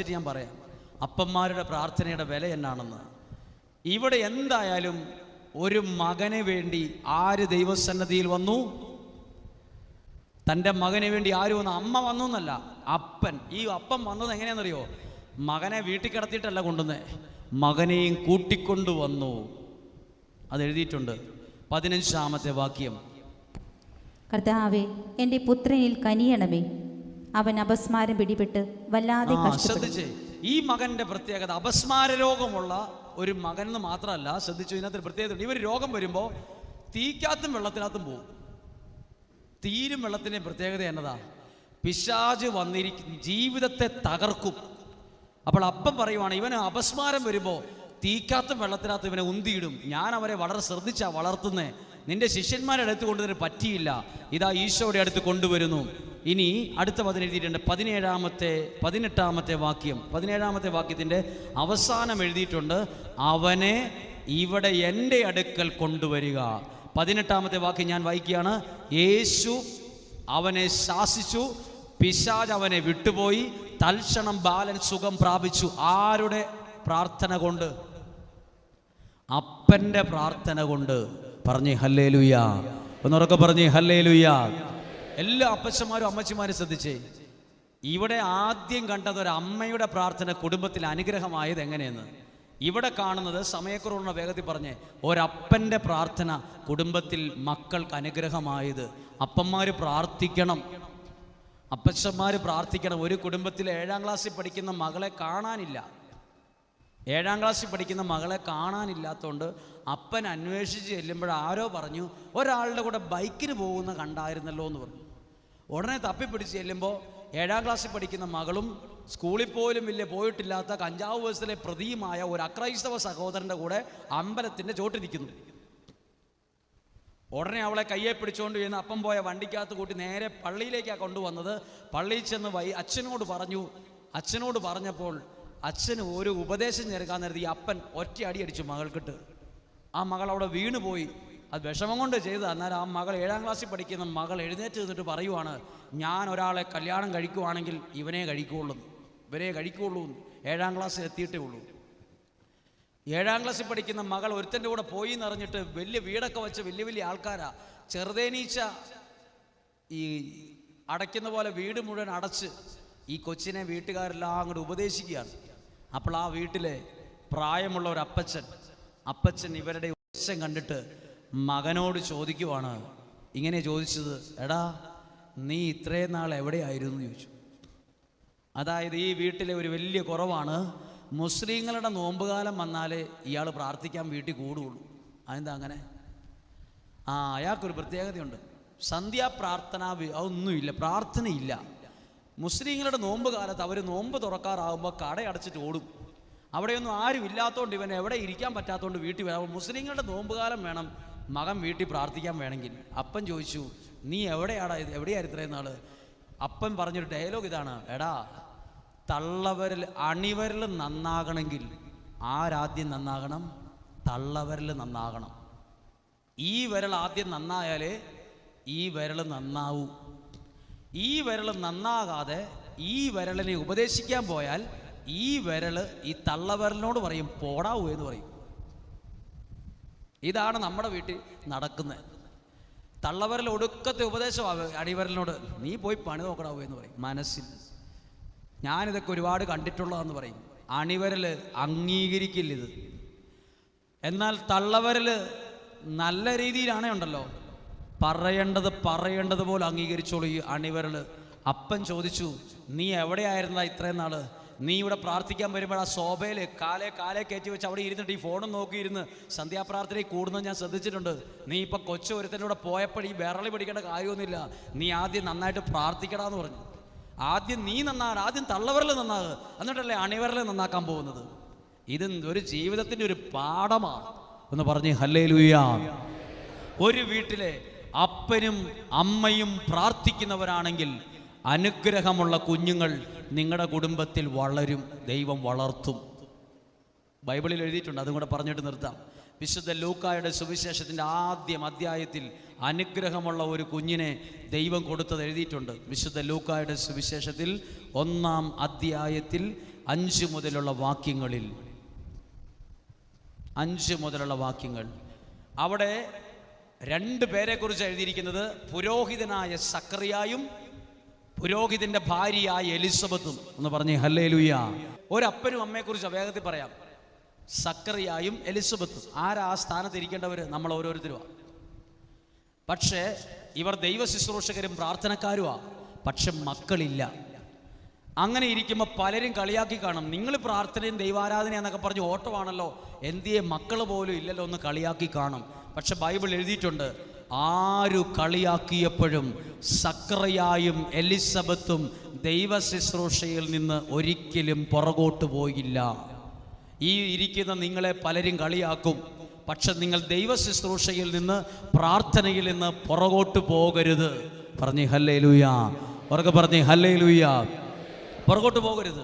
വായിച്ചിട്ട് ഞാൻ പറയാം. അപ്പന്മാരുടെ പ്രാർത്ഥനയുടെ വില എന്നാണെന്ന്. ഇവിടെ എന്തായാലും ഒരു മകന് വേണ്ടി ആര് ദൈവസന്നദ്ധിയിൽ വന്നു? തന്റെ മകന് വേണ്ടി ആര് വന്നു? അമ്മ വന്നു എന്നല്ല അപ്പൻ. ഈ അപ്പൻ വന്നത് എങ്ങനെയാണെന്നറിയോ? മകനെ വീട്ടിൽ കിടത്തിയിട്ടല്ല കൊണ്ടുവന്നേ. മകനെയും കൂട്ടിക്കൊണ്ടു വന്നു. അത് എഴുതിയിട്ടുണ്ട് പതിനഞ്ചാമത്തെ വാക്യം. കർത്താവേ എന്റെ പുത്രനിൽ കനിയണമേ. അവൻ അപസ്മാരം പിടിപെട്ട് വല്ലാതെ ശ്രദ്ധിച്ചേ. ഈ മകന്റെ പ്രത്യേകത അപസ്മാര രോഗമുള്ള ഒരു മകൻ എന്ന് മാത്രമല്ല ശ്രദ്ധിച്ചു ഇതിനകത്ത് പ്രത്യേകത ഇവർ രോഗം വരുമ്പോൾ തീക്കാത്തും വെള്ളത്തിനകത്തും പോകും. തീരും വെള്ളത്തിന്റെ പ്രത്യേകത എന്നതാ? പിശാജ് വന്നിരിക്കും ജീവിതത്തെ തകർക്കും. അപ്പോൾ അപ്പം പറയുവാണ് ഇവന് അപസ്മാരം വരുമ്പോൾ തീക്കാത്തും വെള്ളത്തിനകത്ത് ഇവനെ ഉന്തിയിടും. ഞാൻ അവരെ വളരെ ശ്രദ്ധിച്ചാ വളർത്തുന്നേ. നിന്റെ ശിഷ്യന്മാരെ അടുത്ത് കൊണ്ടുവരാൻ പറ്റിയില്ല. ഇതാ ഈശോയുടെ അടുത്ത് കൊണ്ടുവരുന്നു. ഇനി അടുത്ത പതിന് എഴുതിയിട്ടുണ്ട് പതിനേഴാമത്തെ പതിനെട്ടാമത്തെ വാക്യം. പതിനേഴാമത്തെ വാക്യത്തിന്റെ അവസാനം എഴുതിയിട്ടുണ്ട് അവനെ ഇവിടെ എന്റെ അടുക്കൽ കൊണ്ടുവരിക. പതിനെട്ടാമത്തെ വാക്യം ഞാൻ വായിക്കുകയാണ് യേശു അവനെ ശാസിച്ചു പിശാജ് അവനെ വിട്ടുപോയി തൽക്ഷണം ബാലൻ സുഖം പ്രാപിച്ചു. ആരുടെ പ്രാർത്ഥന കൊണ്ട്? അപ്പന്റെ പ്രാർത്ഥന കൊണ്ട്. പറഞ്ഞേ ഹല്ലേ ലുയ്യ ഒന്നുറക്കെ പറഞ്ഞേ ഹല്ലേ ലുയ്യ എല്ലാ അപ്പച്ചന്മാരും അമ്മച്ചിമാരും ശ്രദ്ധിച്ചേ. ഇവിടെ ആദ്യം കണ്ടത് ഒരു അമ്മയുടെ പ്രാർത്ഥന കുടുംബത്തിൽ അനുഗ്രഹമായത് എങ്ങനെയെന്ന്. ഇവിടെ കാണുന്നത് സമയക്കുറവുള്ള വേഗത്തിൽ പറഞ്ഞേ ഒരപ്പന്റെ പ്രാർത്ഥന കുടുംബത്തിൽ മക്കൾക്ക് അനുഗ്രഹമായത്. അപ്പന്മാർ പ്രാർത്ഥിക്കണം. അപ്പച്ചന്മാർ പ്രാർത്ഥിക്കണം. ഒരു കുടുംബത്തിൽ ഏഴാം ക്ലാസ്സിൽ പഠിക്കുന്ന മകളെ കാണാനില്ല. ഏഴാം ക്ലാസ്സിൽ പഠിക്കുന്ന മകളെ കാണാനില്ലാത്തതുകൊണ്ട് അപ്പൻ അന്വേഷിച്ച് ചെല്ലുമ്പോൾ ആരോ പറഞ്ഞു ഒരാളുടെ കൂടെ ബൈക്കിന് പോകുന്ന കണ്ടായിരുന്നല്ലോ എന്ന് പറഞ്ഞു. ഉടനെ തപ്പിപ്പിടിച്ച് ചെല്ലുമ്പോൾ ഏഴാം ക്ലാസ്സിൽ പഠിക്കുന്ന മകളും സ്കൂളിൽ പോലും വലിയ പോയിട്ടില്ലാത്ത കഞ്ചാവ് ബസ്സിലെ പ്രതിയുമായ ഒരു അക്രൈസ്തവ സഹോദരന്റെ കൂടെ അമ്പലത്തിന്റെ ചോട്ടിരിക്കുന്നു ഉടനെ അവളെ കയ്യെ പിടിച്ചുകൊണ്ട് ചെന്ന് അപ്പം പോയ വണ്ടിക്കകത്ത് കൂട്ടി നേരെ പള്ളിയിലേക്കാണ് കൊണ്ടുവന്നത്. പള്ളിയിൽ ചെന്ന് വൈ അച്ഛനോട് പറഞ്ഞു അച്ഛനോട് പറഞ്ഞപ്പോൾ അച്ഛന് ഒരു ഉപദേശം ചേർക്കാൻ ഈ അപ്പൻ ഒറ്റ അടി അടിച്ചു മകൾക്കിട്ട്. ആ മകൾ അവിടെ വീണുപോയി. അത് വിഷമം കൊണ്ട് ചെയ്ത് എന്നാൽ ആ മകൾ ഏഴാം ക്ലാസ്സിൽ പഠിക്കുന്ന മകൾ എഴുന്നേറ്റ് നിന്നിട്ട് പറയുവാണ് ഞാൻ ഒരാളെ കല്യാണം കഴിക്കുവാണെങ്കിൽ ഇവനെ കഴിക്കുള്ളൂ ഇവരെ കഴിക്കുള്ളൂ ഏഴാം ക്ലാസ്സിൽ എത്തിയിട്ടേ ഉള്ളൂ. ഏഴാം ക്ലാസ്സിൽ പഠിക്കുന്ന മകൾ ഒരുത്തന്റെ കൂടെ പോയി എന്നറിഞ്ഞിട്ട് വലിയ വീടൊക്കെ വെച്ച് വലിയ വലിയ ആൾക്കാരാ. ചെറുതേനീച്ച ഈ അടയ്ക്കുന്ന പോലെ വീട് മുഴുവൻ അടച്ച് ഈ കൊച്ചിനെ വീട്ടുകാരെല്ലാം അങ്ങോട്ട് ഉപദേശിക്കുകയാണ്. അപ്പോൾ ആ വീട്ടിലെ പ്രായമുള്ള ഒരു അപ്പച്ചൻ അപ്പച്ചൻ ഇവരുടെ ഉച്ചം കണ്ടിട്ട് മകനോട് ചോദിക്കുവാണ്. ഇങ്ങനെ ചോദിച്ചത് എടാ നീ ഇത്രയും നാൾ എവിടെയായിരുന്നു? ചോദിച്ചു. അതായത് ഈ വീട്ടിലെ ഒരു വലിയ കുറവാണ്. മുസ്ലിങ്ങളുടെ നോമ്പുകാലം വന്നാലേ ഇയാൾ പ്രാർത്ഥിക്കാൻ വീട്ടിൽ കൂടുകയുള്ളൂ അതെന്താ അങ്ങനെ? ആ അയാൾക്കൊരു പ്രത്യേകതയുണ്ട്. സന്ധ്യാപ്രാർത്ഥന ഒന്നുമില്ല പ്രാർത്ഥനയില്ല. മുസ്ലിങ്ങളുടെ നോമ്പ് കാലത്ത് അവർ നോമ്പ് തുറക്കാറാകുമ്പോൾ കടയടച്ചിട്ട് ഓടും. അവിടെയൊന്നും ആരും ഇല്ലാത്തതുകൊണ്ട് ഇവൻ എവിടെ ഇരിക്കാൻ പറ്റാത്തതുകൊണ്ട് വീട്ടിൽ വരാം മുസ്ലിങ്ങളുടെ നോമ്പുകാലം വേണം. മകൻ വീട്ടിൽ പ്രാർത്ഥിക്കാൻ വേണമെങ്കിൽ. അപ്പൻ ചോദിച്ചു നീ എവിടെയാടാ എവിടെയായിരുന്നു ഇത്രയും നാൾ? അപ്പൻ പറഞ്ഞൊരു ഡയലോഗ് ഇതാണ് എടാ തള്ളവരിൽ അണിവരിൽ നന്നാകണമെങ്കിൽ ആരാദ്യം നന്നാകണം? തള്ളവരിൽ നന്നാകണം. ഈ വിരൽ ആദ്യം നന്നായാലേ ഈ വിരൽ നന്നാവൂ. ഈ വിരൽ നന്നാകാതെ ഈ വിരലിനെ ഉപദേശിക്കാൻ പോയാൽ ഈ വിരൽ ഈ തള്ളവിരലിനോട് പറയും പോടാവൂ എന്ന് പറയും. ഇതാണ് നമ്മുടെ വീട്ടിൽ നടക്കുന്നത് തള്ളവരൽ ഒടുക്കത്തെ ഉപദേശമാണ് അടിവരലിനോട് നീ പോയി പണി നോക്കടാവൂ എന്ന് പറയും മനസ്സിൽ. ഞാനിതൊക്കെ ഒരുപാട് കണ്ടിട്ടുള്ളതെന്ന് പറയും. അണിവരൽ അംഗീകരിക്കില്ല ഇത്. എന്നാൽ തള്ളവരൽ നല്ല രീതിയിലാണേ ഉണ്ടല്ലോ. പറയേണ്ടത് പറയേണ്ടത് പോലെ അംഗീകരിച്ചോളൂ ഈ അണിവരൽ. അപ്പൻ ചോദിച്ചു നീ എവിടെയായിരുന്നാ ഇത്രയും നാൾ? നീ ഇവിടെ പ്രാർത്ഥിക്കാൻ വരുമ്പോൾ ആ ശോഭയിൽ കാലെ കാലെ കയറ്റി വെച്ച് അവിടെ ഇരുന്നിട്ട് ഈ ഫോണും നോക്കിയിരുന്ന് സന്ധ്യാപ്രാർത്ഥനയിൽ കൂടുന്നത് ഞാൻ ശ്രദ്ധിച്ചിട്ടുണ്ട്. നീ ഇപ്പം കൊച്ചു ഒരുത്തന്റെ കൂടെ പോയപ്പോൾ ഈ വിരളി പിടിക്കേണ്ട കാര്യമൊന്നുമില്ല. നീ ആദ്യം നന്നായിട്ട് പ്രാർത്ഥിക്കടാന്ന് പറഞ്ഞു. ആദ്യം നീ നന്നാണ് ആദ്യം തള്ളവരൽ നന്നാകുക എന്നിട്ടല്ലേ അണിവരൽ നന്നാക്കാൻ പോകുന്നത്. ഇത് ഒരു ജീവിതത്തിന്റെ ഒരു പാഠമാണ് എന്ന് പറഞ്ഞ് ഹല്ലേ ഒരു വീട്ടിലെ അപ്പനും അമ്മയും പ്രാർത്ഥിക്കുന്നവരാണെങ്കിൽ അനുഗ്രഹമുള്ള കുഞ്ഞുങ്ങൾ നിങ്ങളുടെ കുടുംബത്തിൽ വളരും ദൈവം വളർത്തും. ബൈബിളിൽ എഴുതിയിട്ടുണ്ട് അതും കൂടെ പറഞ്ഞിട്ട് നിർത്താം. വിശുദ്ധ ലൂക്കായുടെ സുവിശേഷത്തിന്റെ ആദ്യം അധ്യായത്തിൽ അനുഗ്രഹമുള്ള ഒരു കുഞ്ഞിനെ ദൈവം കൊടുത്തത് എഴുതിയിട്ടുണ്ട്. വിശുദ്ധ ലൂക്കായുടെ സുവിശേഷത്തിൽ ഒന്നാം അധ്യായത്തിൽ അഞ്ച് മുതലുള്ള വാക്യങ്ങളിൽ. അഞ്ച് മുതലുള്ള വാക്യങ്ങൾ. അവിടെ രണ്ട് പേരെക്കുറിച്ച് എഴുതിയിരിക്കുന്നത് പുരോഹിതനായ സക്രിയായും പുരോഹിതന്റെ ഭാര്യയായ എലിസബത്തും എന്ന് പറഞ്ഞേ ഹല്ലേ ലുയ്യ ഒരപ്പനും അമ്മയെക്കുറിച്ച് വേഗത്തിൽ പറയാം. സക്കറിയായും എലിസബത്തും. ആരാ ആ സ്ഥാനത്ത് ഇരിക്കേണ്ടവർ നമ്മൾ ഓരോരുത്തരുമാണ് പക്ഷേ ഇവർ ദൈവ ശുശ്രൂഷകരും പ്രാർത്ഥനക്കാരുമാ പക്ഷെ മക്കളില്ല. അങ്ങനെ ഇരിക്കുമ്പോൾ പലരും കളിയാക്കി കാണും. നിങ്ങൾ പ്രാർത്ഥനയും ദൈവാരാധന എന്നൊക്കെ പറഞ്ഞ് ഓട്ടമാണല്ലോ. എന്തിയെ മക്കൾ പോലും ഇല്ലല്ലോ ഒന്ന് കളിയാക്കി കാണും. പക്ഷെ ബൈബിൾ എഴുതിയിട്ടുണ്ട് ആരു കളിയാക്കിയപ്പോഴും സക്രയായും എലിസബത്തും ദൈവ ശുശ്രൂഷയിൽ നിന്ന് ഒരിക്കലും പുറകോട്ട് പോയില്ല. ഈ ഇരിക്കുന്ന നിങ്ങളെ പലരും കളിയാക്കും. പക്ഷെ നിങ്ങൾ ദൈവ ശുശ്രൂഷയിൽ നിന്ന് പ്രാർത്ഥനയിൽ നിന്ന് പുറകോട്ട് പോകരുത്. പറഞ്ഞേ ഹല്ലേ ലൂയ ഉറക്കെ പറഞ്ഞേ ഹല്ലേ ലൂയ പുറകോട്ട് പോകരുത്.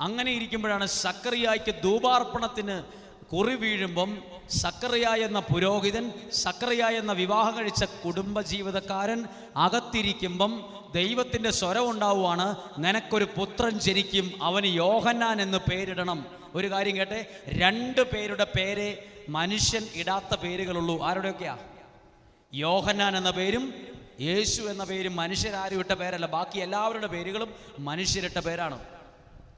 അങ്ങനെ ഇരിക്കുമ്പോഴാണ് സക്കറിയായ്ക്ക് ധൂപാർപ്പണത്തിന് കുറി വീഴുമ്പം സക്കറിയ എന്ന പുരോഹിതൻ സക്കറിയ എന്ന വിവാഹം കഴിച്ച കുടുംബജീവിതക്കാരൻ അകത്തിരിക്കുമ്പം ദൈവത്തിന്റെ സ്വരം ഉണ്ടാവുകയാണ് നിനക്കൊരു പുത്രൻ ജനിക്കും അവന് യോഹന്നാൻ എന്ന് പേരിടണം. ഒരു കാര്യം കേട്ടെ രണ്ട് പേരുടെ പേരെ മനുഷ്യൻ ഇടാത്ത പേരുകളുള്ളൂ. ആരുടെയൊക്കെയാ? യോഹന്നാൻ എന്ന പേരും യേശു എന്ന പേരും മനുഷ്യരാരും ഇട്ട പേരല്ല. ബാക്കി എല്ലാവരുടെ പേരുകളും മനുഷ്യരിട്ട പേരാണ്.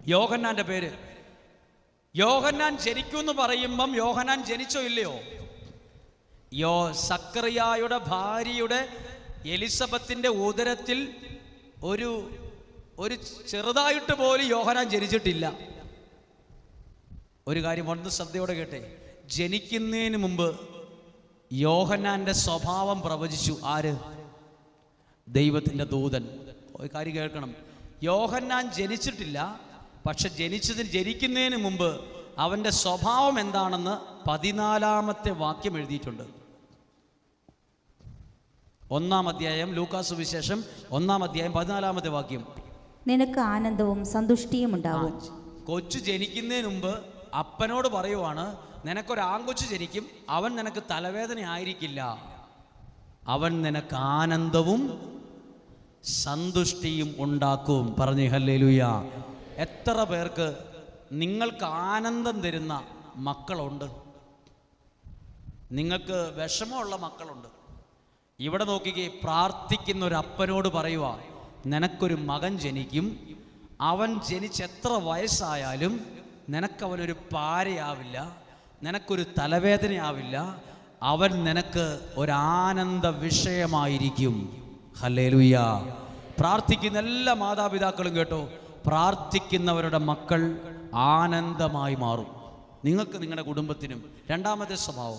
യോഹന്നാന്റെ പേര്. യോഹന്നാൻ ജനിക്കൂ എന്ന് പറയുമ്പം യോഹന്നാൻ ജനിച്ചോ ഇല്ലയോ? യോ സക്രിയായുടെ ഭാര്യയുടെ എലിസബത്തിന്റെ ഉദരത്തിൽ ഒരു ഒരു ചെറുതായിട്ട് പോലും യോഹനാൻ ജനിച്ചിട്ടില്ല. ഒരു കാര്യം ഒന്ന് ശ്രദ്ധയോടെ കേട്ടെ. ജനിക്കുന്നതിന് മുമ്പ് യോഹന്നാന്റെ സ്വഭാവം പ്രവചിച്ചു ആര്? ദൈവത്തിന്റെ ദൂതൻ. കാര്യം കേൾക്കണം. യോഹന്നാൻ ജനിച്ചിട്ടില്ല പക്ഷെ ജനിച്ചതിന് ജനിക്കുന്നതിന് മുമ്പ് അവന്റെ സ്വഭാവം എന്താണെന്ന് പതിനാലാമത്തെ വാക്യം എഴുതിയിട്ടുണ്ട്. ഒന്നാം അധ്യായം ലൂക്കാസ് വിശേഷം ഒന്നാം അധ്യായം പതിനാലാമത്തെ വാക്യം. നിനക്ക് ആനന്ദവും സന്തുഷ്ടിയും ഉണ്ടാവും. കൊച്ചു ജനിക്കുന്നതിന് മുമ്പ് അപ്പനോട് പറയുവാണ് നിനക്കൊരു ആൺകൊച്ചു ജനിക്കും അവൻ നിനക്ക് തലവേദന ആയിരിക്കില്ല. അവൻ നിനക്ക് ആനന്ദവും സന്തുഷ്ടിയും ഉണ്ടാക്കും. പറഞ്ഞു ഹല്ലേലൂയ. എത്ര പേർക്ക് നിങ്ങൾക്ക് ആനന്ദം തരുന്ന മക്കളുണ്ട്? നിങ്ങൾക്ക് വിഷമമുള്ള മക്കളുണ്ട്. ഇവിടെ നോക്കിക്കേ പ്രാർത്ഥിക്കുന്ന ഒരു അപ്പനോട് പറയുക നിനക്കൊരു മകൻ ജനിക്കും. അവൻ ജനിച്ച് എത്ര വയസ്സായാലും നിനക്കവനൊരു പാരയാവില്ല നിനക്കൊരു തലവേദനയാവില്ല. അവൻ നിനക്ക് ഒരാനന്ദ വിഷയമായിരിക്കും. ഹലേലുയ്യ പ്രാർത്ഥിക്കുന്ന എല്ലാ മാതാപിതാക്കളും കേട്ടോ പ്രാർത്ഥിക്കുന്നവരുടെ മക്കൾ ആനന്ദമായി മാറും. നിങ്ങൾക്ക് നിങ്ങളുടെ കുടുംബത്തിനും രണ്ടാമത്തെ സ്വഭാവം.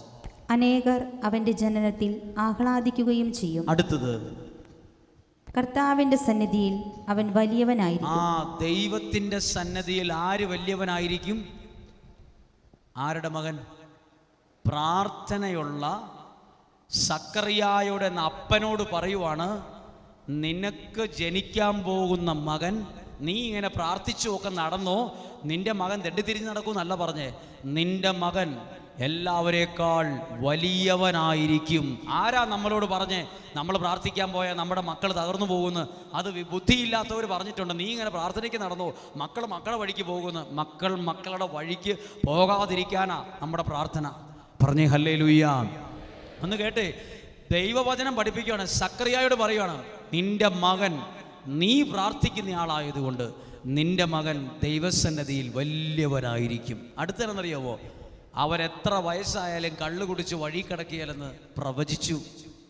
അനേകർ അവന്റെ ജനനത്തിൽ ആഹ്ലാദിക്കുകയും ചെയ്യും. അടുത്തത്. കർത്താവിന്റെ സന്നിധിയിൽ അവൻ വലിയവനായിരിക്കും. ആ ദൈവത്തിന്റെ സന്നദ്ധിയിൽ ആര് വലിയവനായിരിക്കും? ആരുടെ മകൻ? പ്രാർത്ഥനയുള്ള സക്കറിയായുടെ അപ്പനോട് പറയുവാണ് നിനക്ക് ജനിക്കാൻ പോകുന്ന മകൻ നീ ഇങ്ങനെ പ്രാർത്ഥിച്ചു ഒക്കെ നടന്നോ? നിന്റെ മകൻ തെണ്ടിത്തിരിഞ്ഞ് നടക്കുമെന്നല്ല പറഞ്ഞേ. നിന്റെ മകൻ എല്ലാവരേക്കാൾ വലിയവനായിരിക്കും. ആരാ നമ്മളോട് പറഞ്ഞേ? നമ്മൾ പ്രാർത്ഥിക്കാൻ പോയാൽ നമ്മുടെ മക്കൾ തകർന്നു പോകുന്നു. അത് ബുദ്ധിയില്ലാത്തവർ പറഞ്ഞിട്ടുണ്ട്. നീ ഇങ്ങനെ പ്രാർത്ഥനയ്ക്ക് നടന്നോ? മക്കൾ മക്കളെ വഴിക്ക് പോകുന്നു. മക്കൾ മക്കളുടെ വഴിക്ക് പോകാതിരിക്കാനാ നമ്മുടെ പ്രാർത്ഥന. പറഞ്ഞേ ഹല്ലേ ലുയ്യ ഒന്ന് കേട്ടേ ദൈവവചനം പഠിപ്പിക്കുകയാണ്. സക്രിയായോട് പറയുകയാണ് നിന്റെ മകൻ നീ പ്രാർത്ഥിക്കുന്ന ആളായതുകൊണ്ട് നിന്റെ മകൻ ദൈവസന്നതിയിൽ വലിയവനായിരിക്കും. അടുത്തതെന്നറിയാവോ? അവരെത്ര വയസ്സായാലും കള്ളു കുടിച്ച് വഴി കിടക്കിയാലെന്ന് പ്രവചിച്ചു.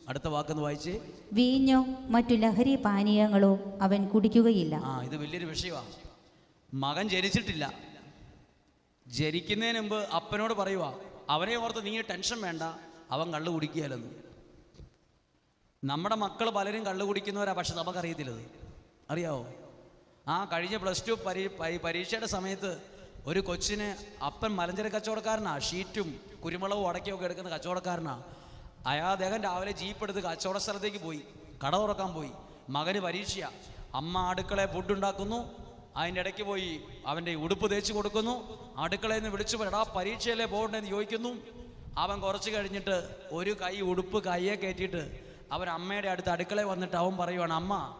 അടുത്ത വാക്കെന്ന് വായിച്ചേ? വീഞ്ഞോ മറ്റു ലഹരി പാനീയങ്ങളോ അവൻ കുടിക്കുകയില്ല. ആ ഇത് വലിയൊരു വിഷയമാണ് മകൻ ജനിച്ചിട്ടില്ല. ജനിക്കുന്നതിന് മുമ്പ് അപ്പനോട് പറയുക അവനെ ഓർത്ത് നീ ടെൻഷൻ വേണ്ട അവൻ കള്ളു കുടിക്കുകയല്ലെന്ന്. നമ്മുടെ മക്കൾ പലരും കള്ളു കുടിക്കുന്നവരാ പക്ഷെ നമുക്കറിയത്തില്ലത്. അറിയാവോ? ആ കഴിഞ്ഞ പ്ലസ് ടു പരീ പരീ- പരീക്ഷയുടെ സമയത്ത് ഒരു കൊച്ചിന് അപ്പൻ മലഞ്ചര കച്ചവടക്കാരനാ. ഷീറ്റും കുരുമുളകും അടക്കയും ഒക്കെ എടുക്കുന്ന കച്ചവടക്കാരനാ. അയാൾ അദ്ദേഹം രാവിലെ ജീപ്പ് എടുത്ത് കച്ചവട സ്ഥലത്തേക്ക് പോയി. കട തുറക്കാൻ പോയി. മകന് പരീക്ഷയാ. അമ്മ അടുക്കളയെ ഫുഡ് ഉണ്ടാക്കുന്നു. അതിന്റെ ഇടയ്ക്ക് പോയി അവന്റെ ഉടുപ്പ് തേച്ച് കൊടുക്കുന്നു. അടുക്കളയിൽ നിന്ന് വിളിച്ചു എടാ പരീക്ഷയല്ലേ പോകണ്ടെന്ന് ചോദിക്കുന്നു. അവൻ കുറച്ച് കഴിഞ്ഞിട്ട് ഒരു കൈ ഉടുപ്പ് കയ്യെ കയറ്റിയിട്ട് അവൻ അമ്മയുടെ അടുത്ത് അടുക്കളയിൽ വന്നിട്ട് അവൻ പറയുവാണ് അമ്മ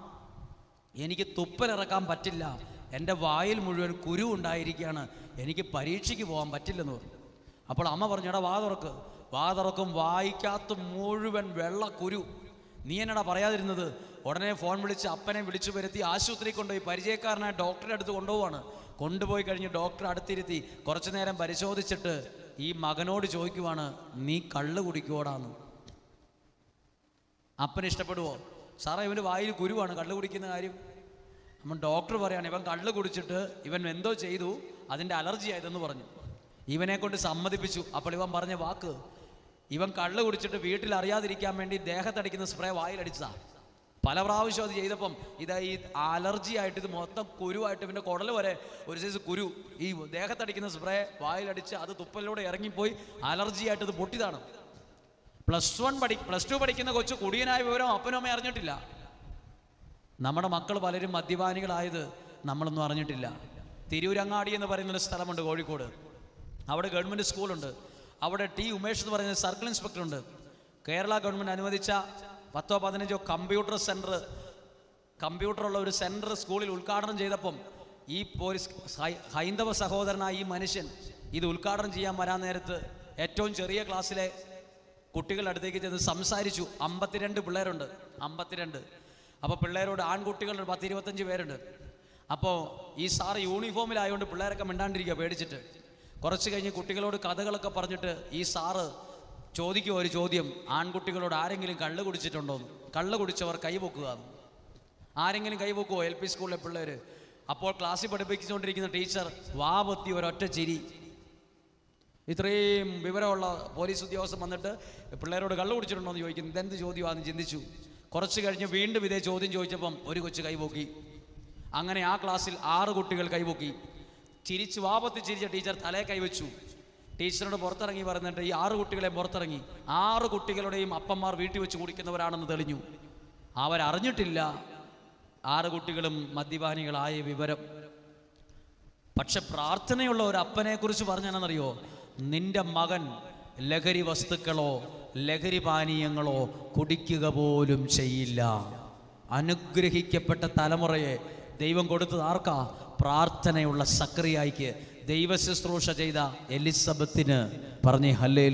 എനിക്ക് തുപ്പലിറക്കാൻ പറ്റില്ല. എന്റെ വായിൽ മുഴുവൻ കുരു ഉണ്ടായിരിക്കുകയാണ്. എനിക്ക് പരീക്ഷയ്ക്ക് പോകാൻ പറ്റില്ലെന്ന് പറഞ്ഞു. അപ്പോൾ അമ്മ പറഞ്ഞു എടാ വാ തുറക്ക്. വാ തുറക്കും വായിക്കാത്ത മുഴുവൻ വെള്ള കുരു. നീ എന്നടാ പറയാതിരുന്നത്? ഉടനെ ഫോൺ വിളിച്ച് അപ്പനെ വിളിച്ചു വരുത്തി ആശുപത്രി കൊണ്ടുപോയി പരിചയക്കാരനായ ഡോക്ടറെ അടുത്ത് കൊണ്ടുപോവാണ്. കൊണ്ടുപോയി കഴിഞ്ഞ് ഡോക്ടറെ അടുത്തിരുത്തി കുറച്ചു നേരം പരിശോധിച്ചിട്ട് ഈ മകനോട് ചോദിക്കുവാണ് നീ കള്ള് കുടിക്കുവോടാന്ന്? അപ്പന് ഇഷ്ടപ്പെടുവോ? സാറേ ഇവന്റെ വായിൽ കുരുവാണ്. കള്ള് കുടിക്കുന്ന കാര്യം. അപ്പം ഡോക്ടർ പറയാണ് ഇവൻ കള്ള് കുടിച്ചിട്ട് ഇവൻ എന്തോ ചെയ്തു അതിന്റെ അലർജി ആയതെന്ന് പറഞ്ഞു. ഇവനെ കൊണ്ട് സമ്മതിപ്പിച്ചു. അപ്പോൾ ഇവൻ പറഞ്ഞ വാക്ക് ഇവൻ കള്ള് കുടിച്ചിട്ട് വീട്ടിൽ അറിയാതിരിക്കാൻ വേണ്ടി ദേഹത്തടിക്കുന്ന സ്പ്രേ വായിലടിച്ചതാണ് പല പ്രാവശ്യം അത് ചെയ്തപ്പം ഇതാ ഈ അലർജി ആയിട്ട് ഇത് മൊത്തം കുരുവായിട്ട് ഇവന്റെ കുടൽ വരെ ഒരു സൈസ് കുരു ഈ ദേഹത്തടിക്കുന്ന സ്പ്രേ വായിലടിച്ച് അത് തുപ്പലിലൂടെ ഇറങ്ങിപ്പോയി. അലർജി ആയിട്ട് ഇത് പൊട്ടിയതാണ്. പ്ലസ് വൺ പഠി പ്ലസ് ടു പഠിക്കുന്ന കൊച്ചു കുടിയനായ വിവരം അപ്പനും അമ്മയും അറിഞ്ഞിട്ടില്ല. നമ്മുടെ മക്കൾ പലരും മദ്യപാനികളായത് നമ്മളൊന്നും അറിഞ്ഞിട്ടില്ല. തിരൂരങ്ങാടി എന്ന് പറയുന്നൊരു സ്ഥലമുണ്ട് കോഴിക്കോട്. അവിടെ ഗവൺമെന്റ് സ്കൂളുണ്ട്. അവിടെ ടി ഉമേഷ് എന്ന് പറയുന്ന സർക്കിൾ ഇൻസ്പെക്ടർ ഉണ്ട് കേരള ഗവൺമെന്റ് അനുവദിച്ച പത്തോ പതിനഞ്ചോ കമ്പ്യൂട്ടർ സെന്റർ കമ്പ്യൂട്ടറുള്ള ഒരു സെന്റർ സ്കൂളിൽ ഉദ്ഘാടനം ചെയ്തപ്പം ഈ പോലീസ് ഹൈന്ദവ സഹോദരനായ ഈ മനുഷ്യൻ ഇത് ഉദ്ഘാടനം ചെയ്യാൻ വരാൻ നേരത്ത് ഏറ്റവും ചെറിയ ക്ലാസ്സിലെ കുട്ടികളുടെ അടുത്തേക്ക് ചെന്ന് സംസാരിച്ചു. അമ്പത്തിരണ്ട് പിള്ളേരുണ്ട്. അമ്പത്തിരണ്ട്. അപ്പോൾ പിള്ളേരോട് ആൺകുട്ടികളുണ്ട് പത്ത് ഇരുപത്തഞ്ച് പേരുണ്ട്. അപ്പോൾ ഈ സാറ് യൂണിഫോമിലായതുകൊണ്ട് പിള്ളേരൊക്കെ മിണ്ടാണ്ടിരിക്കുക പേടിച്ചിട്ട്. കുറച്ച് കഴിഞ്ഞ് കുട്ടികളോട് കഥകളൊക്കെ പറഞ്ഞിട്ട് ഈ സാറ് ചോദിക്കുക ഒരു ചോദ്യം. ആൺകുട്ടികളോട് ആരെങ്കിലും കള്ള് കുടിച്ചിട്ടുണ്ടോന്ന് കള്ള് കുടിച്ചവർ കൈപൊക്കുക എന്ന്. ആരെങ്കിലും കൈപൊക്കുമോ എൽ പി സ്കൂളിലെ പിള്ളേർ അപ്പോൾ ക്ലാസ്സിൽ പഠിപ്പിച്ചുകൊണ്ടിരിക്കുന്ന ടീച്ചർ വാ പൊത്തി ഒരൊറ്റ ചിരി. ഇത്രയും വിവരമുള്ള പോലീസ് ഉദ്യോഗസ്ഥൻ വന്നിട്ട് പിള്ളേരോട് കള്ളു കുടിച്ചിട്ടുണ്ടോ എന്ന് ചോദിക്കുന്നു. ഇതെന്ത് ചോദ്യമാണെന്ന് ചിന്തിച്ചു. കുറച്ച് കഴിഞ്ഞ് വീണ്ടും ഇതേ ചോദ്യം ചോദിച്ചപ്പം ഒരു കൊച്ചു കൈപൊക്കി. അങ്ങനെ ആ ക്ലാസ്സിൽ ആറ് കുട്ടികൾ കൈപൊക്കി. ചിരിച്ച് വാപത്തി ചിരിച്ച ടീച്ചർ തലേ കൈവച്ചു ടീച്ചറിനോട് പുറത്തിറങ്ങി പറഞ്ഞിട്ട് ഈ ആറ് കുട്ടികളെ പുറത്തിറങ്ങി. ആറ് കുട്ടികളുടെയും അപ്പന്മാർ വീട്ടിൽ വെച്ച് കുടിക്കുന്നവരാണെന്ന് തെളിഞ്ഞു. അവരറിഞ്ഞിട്ടില്ല ആറ് കുട്ടികളും മദ്യപാനികളായ വിവരം. പക്ഷെ പ്രാർത്ഥനയുള്ള ഒരു അപ്പനെക്കുറിച്ച് പറഞ്ഞാണെന്നറിയോ നിന്റെ മകൻ ലഹരി വസ്തുക്കളോ ലഹരി പാനീയങ്ങളോ കുടിക്കുക പോലും ചെയ്യില്ല. അനുഗ്രഹിക്കപ്പെട്ട തലമുറയെ ദൈവം കൊടുത്തത് ആർക്കാ? പ്രാർത്ഥനയുള്ള സക്രിയായിക്ക്. ദൈവ ശുശ്രൂഷ ചെയ്ത എലിസബത്തിന് പറഞ്ഞേ ഹല്ലേ